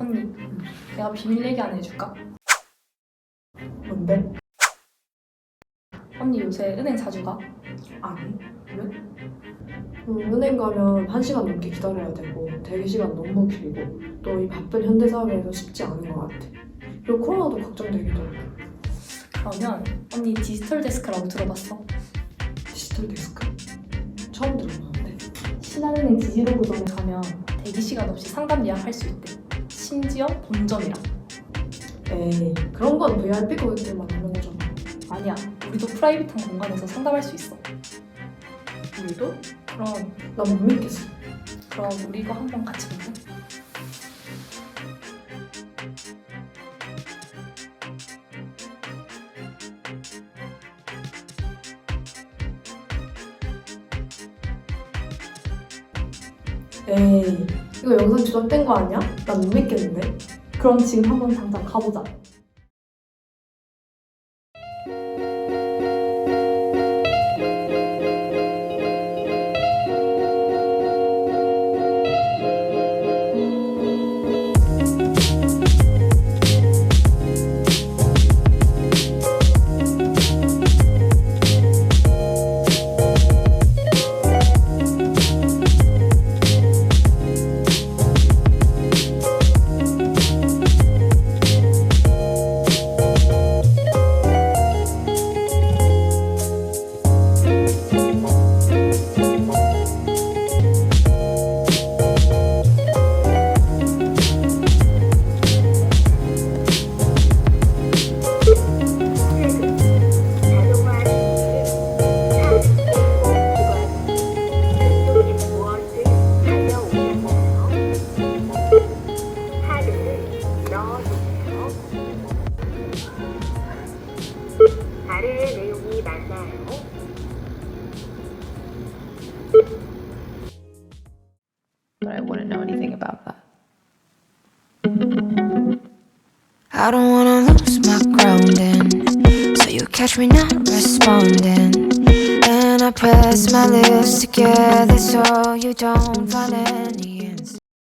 언니, 내가 비밀 얘기 하나 해줄까? 뭔데? 언니 요새 은행 자주 가? 아니 왜? 음, 은행 가면 한 시간 넘게 기다려야 되고 대기 시간 너무 길고 또 이 바쁜 현대 사회에서 쉽지 않은 것 같아. 그리고 코로나도 걱정되기도 하고 그러면 언니 디지털 데스크라고 들어봤어? 디지털 데스크 처음 들어봤는데 신한은행 지지로고점에 가면 대기 시간 없이 상담 예약할 수 있대. 심지어 본점이라. 에이 그런 건 VIP 고객들만 하는 거잖아. 아니야, 우리도 프라이빗한 공간에서 상담할 수 있어. 우리도? 그럼 나못 믿겠어. 그럼 우리 이거 한번 같이 볼래? 에이 이거 영상 조작된 거 아니야? 난못 믿겠는데. 그럼 지금 한번 당장 가보자. 넣어주세요. 카드의 내용이 맞나요? but I wouldn't know anything about that. I don't wanna lose my grounding, so you catch me not responding. And I press my lips together so you don't find any answer.